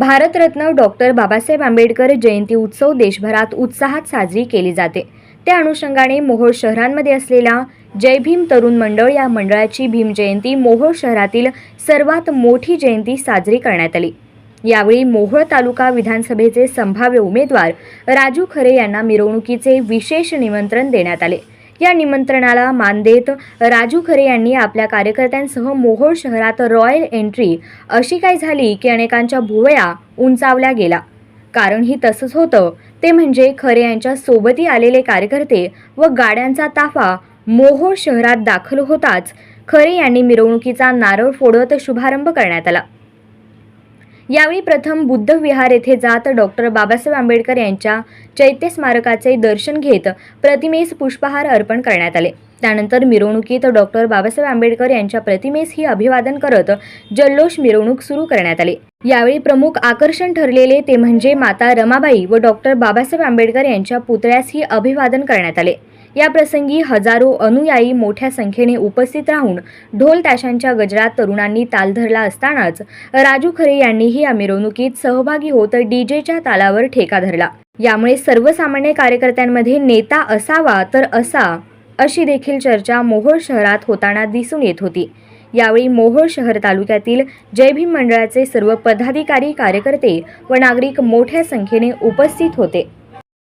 Bharat Ratna doctor Babasaheb Ambedkar जयंती उत्सव देशभरात उत्साहात साजरी केली जाते. त्या अनुषंगाने मोहोळ शहरांमध्ये असलेल्या जय भीम तरुण मंडळ या मंडळाची भीम जयंती मोहोळ शहरातील सर्वात मोठी जयंती साजरी करण्यात आली. यावेळी मोहोळ तालुका विधानसभेचे संभाव्य उमेदवार राजू खरे यांना मिरवणुकीचे विशेष निमंत्रण देण्यात आले. या निमंत्रणाला मान देत राजू खरे यांनी आपल्या कार्यकर्त्यांसह मोहोळ शहरात रॉयल एंट्री अशी काय झाली की अनेकांच्या भुवया उंचावल्या गेला कारण ही तसंच होतं. ते म्हणजे खरे यांच्या सोबती आलेले कार्यकर्ते व गाड्यांचा ताफा मोहोळ शहरात दाखल होताच खरे यांनी मिरवणुकीचा नारळ फोडत शुभारंभ करण्यात आला. यावेळी प्रथम बुद्ध विहार येथे जात डॉक्टर बाबासाहेब आंबेडकर यांच्या चैत्य स्मारकाचे दर्शन घेत प्रतिमेस पुष्पहार अर्पण करण्यात आले. त्यानंतर मिरवणुकीत डॉक्टर बाबासाहेब आंबेडकर यांच्या प्रतिमेस ही अभिवादन करत जल्लोष मिरवणूक सुरू करण्यात आली. यावेळी प्रमुख आकर्षण ठरलेले ते म्हणजे माता रमाबाई व डॉक्टर बाबासाहेब आंबेडकर यांच्या पुतळ्यासही अभिवादन करण्यात आले. या प्रसंगी हजारो अनुयायी मोठ्या संख्येने उपस्थित राहून ढोल ताशांच्या गजरात तरुणांनी ताल धरला असतानाच राजू खरे यांनीही या मिरवणुकीत सहभागी होत डीजेच्या तालावर ठेका धरला. यामुळे सर्वसामान्य कार्यकर्त्यांमध्ये नेता असावा तर असा अशी देखील चर्चा मोहोळ शहरात होताना दिसून येत होती. यावेळी मोहोळ शहर तालुक्यातील जय भीम मंडळाचे सर्व पदाधिकारी कार्यकर्ते व नागरिक मोठ्या संख्येने उपस्थित होते.